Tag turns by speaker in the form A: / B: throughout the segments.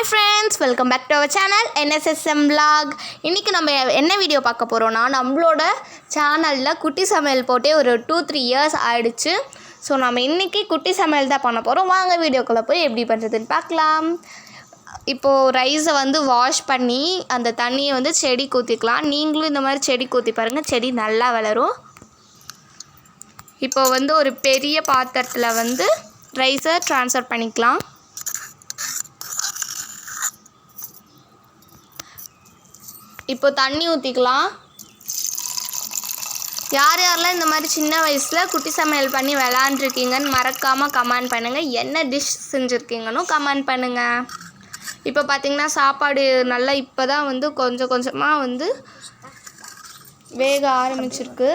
A: Hi friends welcome back to our channel NSSM blog இன்றைக்கி நம்ம என்ன வீடியோ பார்க்க போகிறோன்னா நம்மளோட சேனலில் குட்டி சமையல் போட்டே ஒரு டூ த்ரீ இயர்ஸ் ஆயிடுச்சு. ஸோ நம்ம இன்றைக்கி குட்டி சமையல் தான் பண்ண போகிறோம் வாங்க வீடியோக்குள்ளே போய் எப்படி பண்ணுறதுன்னு பார்க்கலாம். இப்போது ரைஸை வந்து வாஷ் பண்ணி அந்த தண்ணியை வந்து செடி ஊற்றிக்கலாம் நீங்களும் இந்த மாதிரி செடி ஊற்றி பாருங்கள் செடி நல்லா வளரும். இப்போ வந்து ஒரு பெரிய பாத்திரத்தில் வந்து ரைஸை ட்ரான்ஸ்ஃபர் பண்ணிக்கலாம். இப்போ தண்ணி ஊற்றிக்கலாம் யார் யாரெல்லாம் இந்த மாதிரி சின்ன வயசில் குட்டி சமையல் பண்ணி விளாண்டுருக்கீங்கன்னு மறக்காமல் கமெண்ட் பண்ணுங்கள் என்ன டிஷ் செஞ்சுருக்கீங்கன்னு கமெண்ட் பண்ணுங்கள் இப்போ பார்த்தீங்கன்னா சாப்பாடு நல்லா இப்போ தான் வந்து கொஞ்சம் கொஞ்சமாக வந்து வேக ஆரம்பிச்சிருக்கு.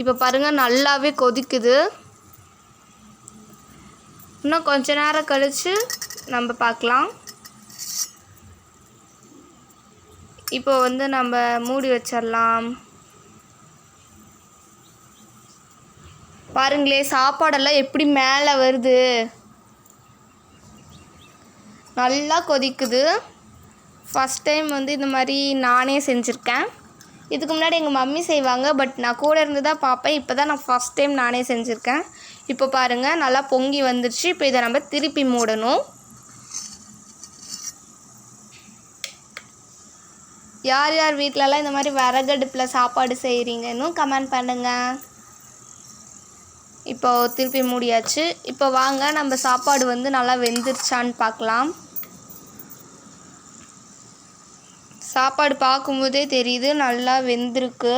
A: இப்போ பாருங்கள் நல்லாவே கொதிக்குது. இன்னும் கொஞ்ச நேரம் கழித்து நம்ம பார்க்கலாம். இப்போ வந்து நம்ம மூடி வச்சிடலாம் பாருங்களே சாப்பாடெல்லாம் எப்படி மேலே வருது. நல்லா கொதிக்குது. ஃபஸ்ட் டைம் வந்து இந்த மாதிரி நானே செஞ்சுருக்கேன். இதுக்கு முன்னாடி எங்கள் மம்மி செய்வாங்க பட் நான் கூட இருந்து தான் பார்ப்பேன். இப்போ தான் நான் ஃபஸ்ட் டைம் நானே செஞ்சுருக்கேன். இப்போ பாருங்கள் நல்லா பொங்கி வந்துருச்சு. இப்போ இதை நம்ம திருப்பி மூடணும். யார் யார் வீட்டிலலாம் இந்த மாதிரி விறகடுப்பில் சாப்பாடு செய்கிறீங்கன்னு கமெண்ட் பண்ணுங்கள் இப்போ திருப்பி மூடியாச்சு. இப்போ வாங்க நம்ம சாப்பாடு வந்து நல்லா வெந்துருச்சான்னு பார்க்கலாம் சாப்பாடு பார்க்கும்போதே தெரியுது நல்லா வெந்திருக்கு.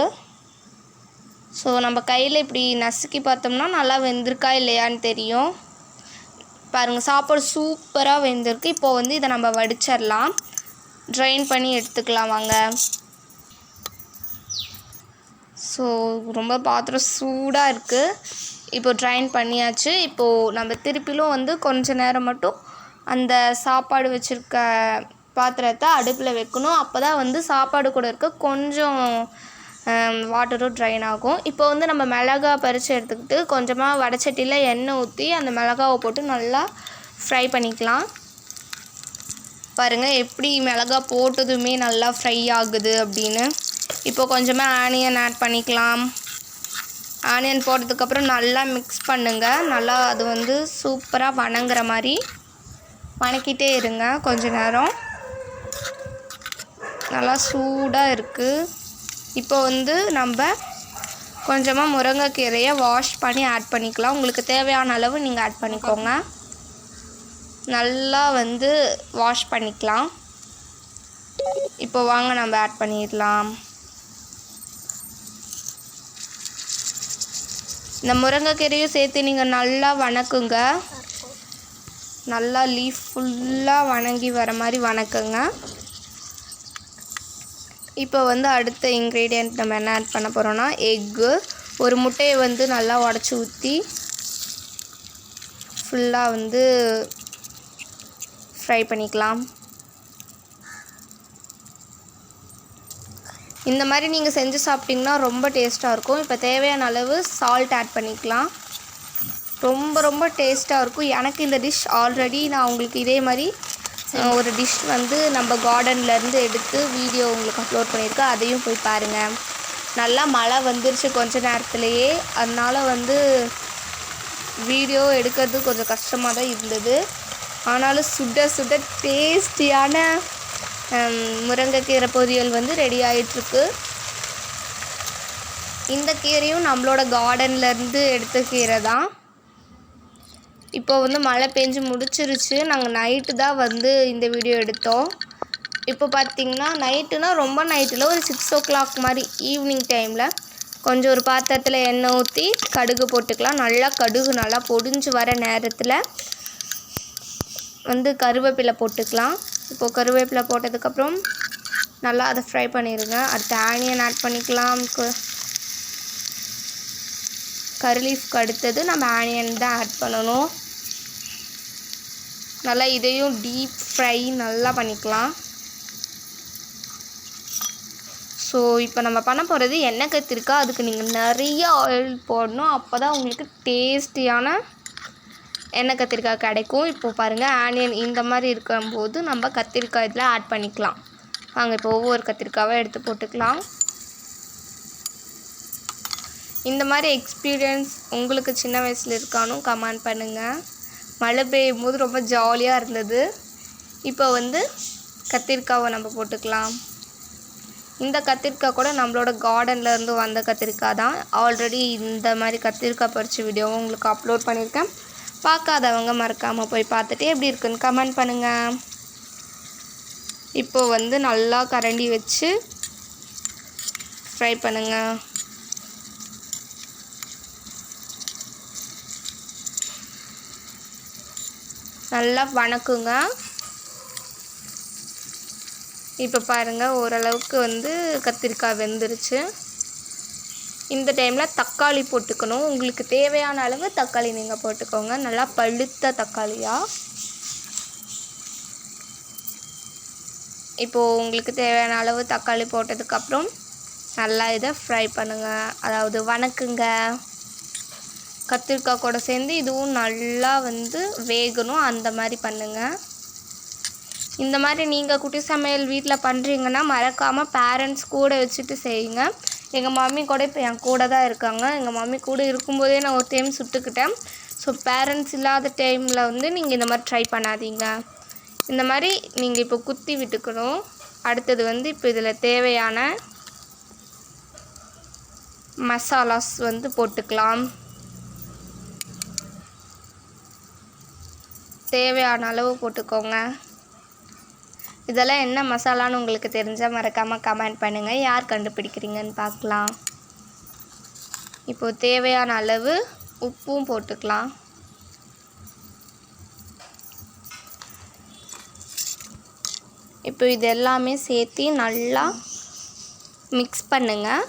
A: ஸோ நம்ம கையில் இப்படி நசுக்கி பார்த்தோம்னா நல்லா வெந்திருக்கா இல்லையான்னு தெரியும். பாருங்கள் சாப்பாடு சூப்பராக வெந்திருக்கு. இப்போ வந்து இதை நம்ம வடிச்சிடலாம். ட்ரைன் பண்ணி எடுத்துக்கலாம் வாங்க. ஸோ ரொம்ப பாத்திரம் சூடாக இருக்குது இப்போ ட்ரைன் பண்ணியாச்சு. இப்போது நம்ம திருப்பிலும் வந்து கொஞ்ச நேரம் மட்டும் அந்த சாப்பாடு வச்சுருக்க பாத்திரத்தை அடுப்பில் வைக்கணும். அப்போ தான் வந்து சாப்பாடு கூட இருக்க கொஞ்சம் வாட்டரும் ட்ரைன் ஆகும். இப்போ வந்து நம்ம மிளகா பறித்து எடுத்துக்கிட்டு கொஞ்சமாக வடச்சட்டியில் எண்ணெய் ஊற்றி அந்த மிளகாவை போட்டு நல்லா ஃப்ரை பண்ணிக்கலாம். பாருங்கள் எப்படி மிளகா போட்டதுமே நல்லா ஃப்ரை ஆகுது அப்படின்னு. இப்போ கொஞ்சமாக ஆனியன் ஆட் பண்ணிக்கலாம். ஆனியன் போட்டதுக்கப்புறம் நல்லா மிக்ஸ் பண்ணுங்கள் நல்லா அது வந்து சூப்பராக வணங்குற மாதிரி வணக்கிட்டே இருங்க கொஞ்ச நேரம். நல்லா சூடாக இருக்குது இப்போ வந்து நம்ம கொஞ்சமாக முருங்கைக்கீரையை வாஷ் பண்ணி ஆட் பண்ணிக்கலாம். உங்களுக்கு தேவையான அளவு நீங்கள் ஆட் பண்ணிக்கோங்க. நல்லா வந்து வாஷ் பண்ணிக்கலாம். இப்போ வாங்க நம்ம ஆட் பண்ணிடலாம். இந்த முருங்கைக்கீரையும் சேர்த்து நீங்கள் நல்லா வணக்குங்க. நல்லா லீஃப் ஃபுல்லாக வணங்கி வர மாதிரி வணக்குங்க. இப்போ வந்து அடுத்த இன்க்ரீடியண்ட் நம்ம என்ன ஆட் பண்ண போகிறோன்னா எக்கு ஒரு முட்டையை வந்து நல்லா உடச்சி ஊற்றி ஃபுல்லாக வந்து ஃப்ரை பண்ணிக்கலாம். இந்த மாதிரி நீங்கள் செஞ்சு சாப்பிட்டிங்கன்னா ரொம்ப டேஸ்ட்டாக இருக்கும். இப்போ தேவையான அளவு சால்ட் ஆட் பண்ணிக்கலாம். ரொம்ப ரொம்ப டேஸ்ட்டாக இருக்கும். எனக்கு இந்த டிஷ் ஆல்ரெடி நான் உங்களுக்கு இதே மாதிரி ஒரு டிஷ் வந்து நம்ம கார்டன்லேருந்து எடுத்து வீடியோ உங்களுக்கு அப்லோட் பண்ணியிருக்கேன். அதையும் போய் பாருங்கள் நல்லா மழை வந்துருச்சு கொஞ்ச நேரத்துலையே. அதனால் வந்து வீடியோ எடுக்கிறது கொஞ்சம் கஷ்டமாக தான் இருந்தது. ஆனாலும் சுட சுட டேஸ்டியான முருங்கைக்கீரை பொரியல் வந்து ரெடி ஆகிட்டுருக்கு இந்த கீரையும் நம்மளோட கார்டன்லேருந்து எடுத்த கீரை தான். இப்போ வந்து மழை பெஞ்சு முடிச்சிருச்சு. நாங்கள் நைட்டு தான் வந்து இந்த வீடியோ எடுத்தோம். இப்போ பார்த்திங்கன்னா நைட்டுனா ரொம்ப நைட்டில் ஒரு சிக்ஸ் ஓ கிளாக் மாதிரி ஈவினிங் டைமில் கொஞ்சம் ஒரு பாத்திரத்தில் எண்ணெய் ஊற்றி கடுகு போட்டுக்கலாம். நல்லா கடுகு நல்லா பொடிஞ்சு வர நேரத்தில் வந்து கருவேப்பிலை போட்டுக்கலாம். இப்போது கருவேப்பிலை போட்டதுக்கப்புறம் நல்லா அதை ஃப்ரை பண்ணிடுங்க அடுத்து ஆனியன் ஆட் பண்ணிக்கலாம். கு- அடுத்தது நம்ம ஆனியன் தான் ஆட் பண்ணணும். நல்லா இதையும் டீப் ஃப்ரை நல்லா பண்ணிக்கலாம். ஸோ இப்போ நம்ம பண்ண போகிறது எண்ணெய் கத்திரிக்காய். அதுக்கு நீங்கள் நிறைய ஆயில் போடணும். அப்போ தான் உங்களுக்கு டேஸ்டியான எண்ணெய் கத்திரிக்காய் கிடைக்கும். இப்போது பாருங்கள் ஆனியன் இந்த மாதிரி இருக்கும்போது நம்ம கத்திரிக்காய் இதில் ஆட் பண்ணிக்கலாம். வாங்க இப்போ ஒவ்வொரு கத்திரிக்காவை எடுத்து போட்டுக்கலாம். இந்த மாதிரி எக்ஸ்பீரியன்ஸ் உங்களுக்கு சின்ன வயசில் இருக்கானும் கமெண்ட் பண்ணுங்கள் மழை பெய்யும் போது ரொம்ப ஜாலியாக இருந்தது. இப்போ வந்து கத்திரிக்காவை நம்ம போட்டுக்கலாம். இந்த கத்திரிக்காய் கூட நம்மளோட கார்டனில் இருந்து வந்த கத்திரிக்காய் தான். ஆல்ரெடி இந்த மாதிரி கத்திரிக்காய் பறித்த வீடியோவும் உங்களுக்கு அப்லோட் பண்ணியிருக்கேன். பார்க்காதவங்க மறக்காமல் போய் பார்த்துட்டு எப்படி இருக்குன்னு கமெண்ட் பண்ணுங்கள் இப்போ வந்து நல்லா கரண்டி வச்சு ஃப்ரை பண்ணுங்கள் நல்லா வணக்குங்க. இப்போ பாருங்கள் ஓரளவுக்கு வந்து கத்திரிக்காய் வெந்துருச்சு. இந்த டைமில் தக்காளி போட்டுக்கணும். உங்களுக்கு தேவையான அளவு தக்காளி நீங்கள் போட்டுக்கோங்க. நல்லா பழுத்த தக்காளியாக இப்போது உங்களுக்கு தேவையான அளவு தக்காளி போட்டதுக்கப்புறம் நல்லா இதை ஃப்ரை பண்ணுங்கள் அதாவது வணக்குங்க. கத்திரிக்காய் கூட சேர்ந்து இதுவும் நல்லா வந்து வேகணும். அந்த மாதிரி பண்ணுங்கள் இந்த மாதிரி நீங்கள் குட்டி சமையல் வீட்டில் பண்ணுறீங்கன்னா மறக்காமல் பேரண்ட்ஸ் கூட வச்சுட்டு செய்யுங்க. எங்கள் மம்மி கூட இப்போ என் கூட தான் இருக்காங்க. எங்கள் மம்மி கூட இருக்கும்போதே நான் ஒரு டைம் சுட்டுக்கிட்டேன். ஸோ பேரண்ட்ஸ் இல்லாத டைமில் வந்து நீங்கள் இந்த மாதிரி ட்ரை பண்ணாதீங்க. இந்த மாதிரி நீங்கள் இப்போ குத்தி விட்டுக்கணும். அடுத்தது வந்து இப்போ இதில் தேவையான மசாலாஸ் வந்து போட்டுக்கலாம். தேவையான அளவு போட்டுக்கோங்க. இதெல்லாம் என்ன மசாலான்னு உங்களுக்கு தெரிஞ்சால் மறக்காமல் கமெண்ட் பண்ணுங்கள் யார் கண்டுபிடிக்கிறீங்கன்னு பார்க்கலாம். இப்போது தேவையான அளவு உப்பும் போட்டுக்கலாம். இப்போ இது எல்லாமே சேர்த்து நல்லா மிக்ஸ் பண்ணுங்கள்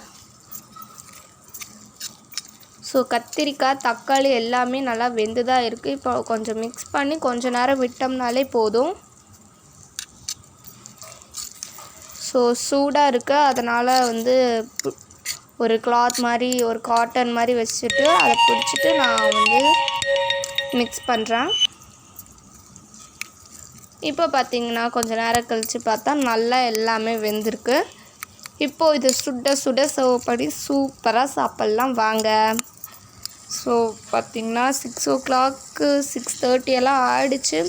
A: ஸோ கத்திரிக்காய் தக்காளி எல்லாமே நல்லா வெந்து தான் இருக்குது இப்போ கொஞ்சம் மிக்ஸ் பண்ணி கொஞ்ச நேரம் விட்டோம்னாலே போதும். ஸோ சூடாக இருக்குது அதனால் வந்து ஒரு கிளாத் மாதிரி ஒரு காட்டன் மாதிரி வச்சுட்டு அதை பிடிச்சிட்டு நான் வந்து மிக்ஸ் பண்ணுறேன் இப்போ பார்த்திங்கன்னா கொஞ்சம் நேரம் கழித்து பார்த்தா நல்லா எல்லாமே வெந்திருக்கு. இப்போது இது சுட சுட சர்வ் பண்ணி சூப்பராக சாப்பிட்லாம். வாங்க. ஸோ பார்த்திங்கன்னா six o'clock six thirty எல்லாம் ஆயிடுச்சு.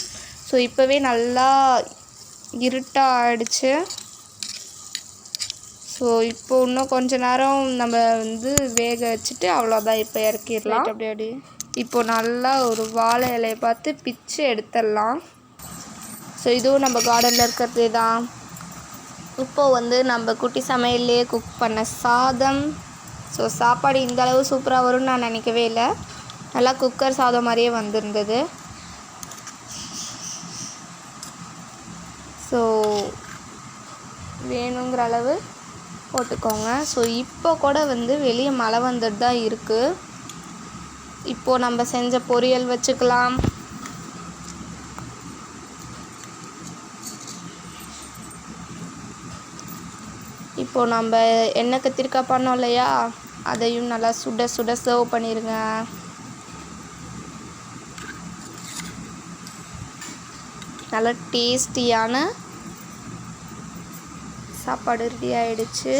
A: ஸோ இப்போவே நல்லா இருட்டாக ஆயிடுச்சு. ஸோ இப்போ இன்னும் கொஞ்ச நேரம் நம்ம வந்து வேக வச்சுட்டு அவ்வளோதான். இப்போ இறக்கிடலாம். அப்படி அப்படி இப்போ நல்லா ஒரு வாழை இலையை பார்த்து பிச்சு எடுத்துடலாம். ஸோ இதுவும் நம்ம கார்டனில் இருக்கிறது தான் இப்போது வந்து நம்ம குட்டி சமையல்லையே குக் பண்ண சாதம். ஸோ சாப்பாடு இந்த அளவு சூப்பராக வரும்னு நான் நினைக்கவே இல்லை. நல்லா குக்கர் சாதம் மாதிரியே வந்திருந்தது. ஸோ வேணுங்கிற அளவு போட்டுக்கோங்க. ஸோ இப்போ கூட வந்து வெளியே மழை வந்துட்டு தான் இருக்குது இப்போது நம்ம செஞ்ச பொரியல் வச்சுக்கலாம். இப்போது நம்ம எண்ணெய் கத்திரிக்காய் பண்ணோம் இல்லையா? அதையும் நல்லா சுட சுட சர்வ் பண்ணிடுங்க நல்லா டேஸ்டியான சாப்பாடு ரெடி ஆகிடுச்சு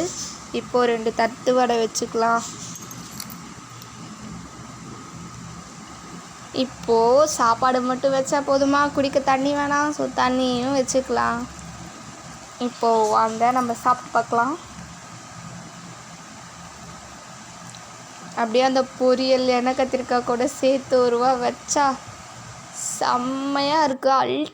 A: இப்போது ரெண்டு தட்டு வடை வச்சுக்கலாம். இப்போது சாப்பாடு மட்டும் வச்சா போதுமா? குடிக்க தண்ணி வேணாம். ஸோ தண்ணியும் வச்சுக்கலாம். இப்போது அந்த நம்ம சாப்பிட்டு பார்க்கலாம். அப்படியே அந்த பொரியல் எண்ணெய் கத்திரிக்காய் கூட சேர்த்து ஒருவா வச்சா செம்மையாக இருக்குது அல்